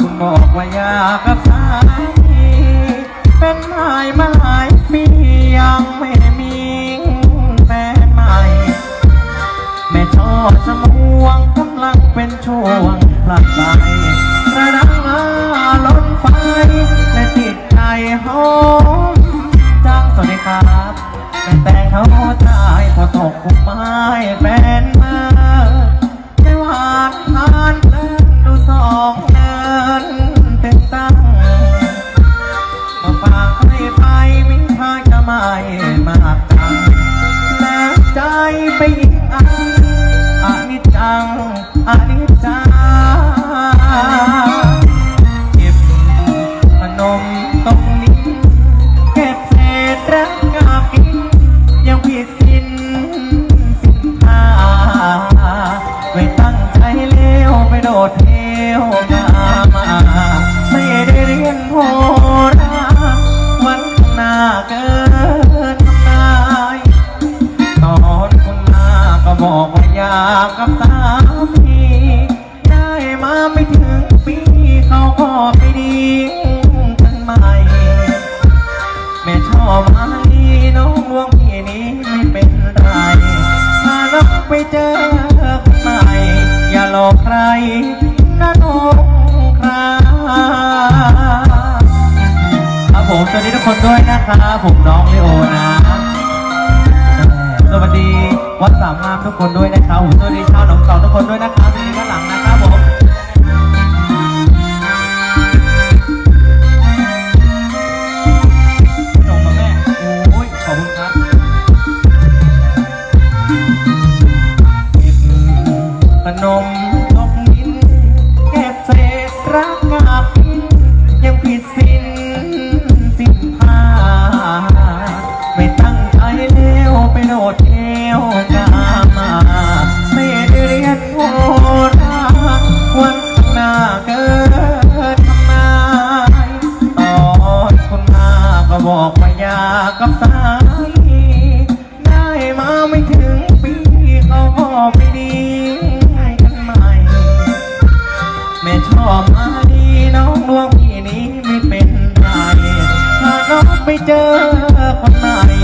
คุณบอกว่าอยากกับสามีเป็นนายมาหลายปียังไม่มีแฟนใหม่ แม่ชอบสมวงกำลังเป็นช่วงพลัดไปกระดังล้นไฟและติดใจหอมจ้างสวัสดีครับ แต่งเขาตายพอตกคุมไม้แฟน ดเที่ยวงามาไม่ได้เรียนโหราวันข้างหน้าเกินทำนายตอนคุณมาก็บอกว่าอยากกับสามีได้มาไม่ถึงปีเขาก็ไปดีกันใหม่แม่ชอบมาดี นะน้องครับครับผมสวัสดีทุกคนด้วยนะครับผมน้องเลโอนะ สวัสดีวัดสามงามทุกคนด้วยนะครับผมสวัสดีชาวหนองเต่าทุกคนด้วยนะครับสวัสดีด้านหลัง กกับสายได้มาไม่ถึงปีเขาก็ไปดีให้กันใหม่ แม่ชอบมาดีน้องดวงพี่นี้ไม่เป็นไรถ้าน้องไปเจอคนไหน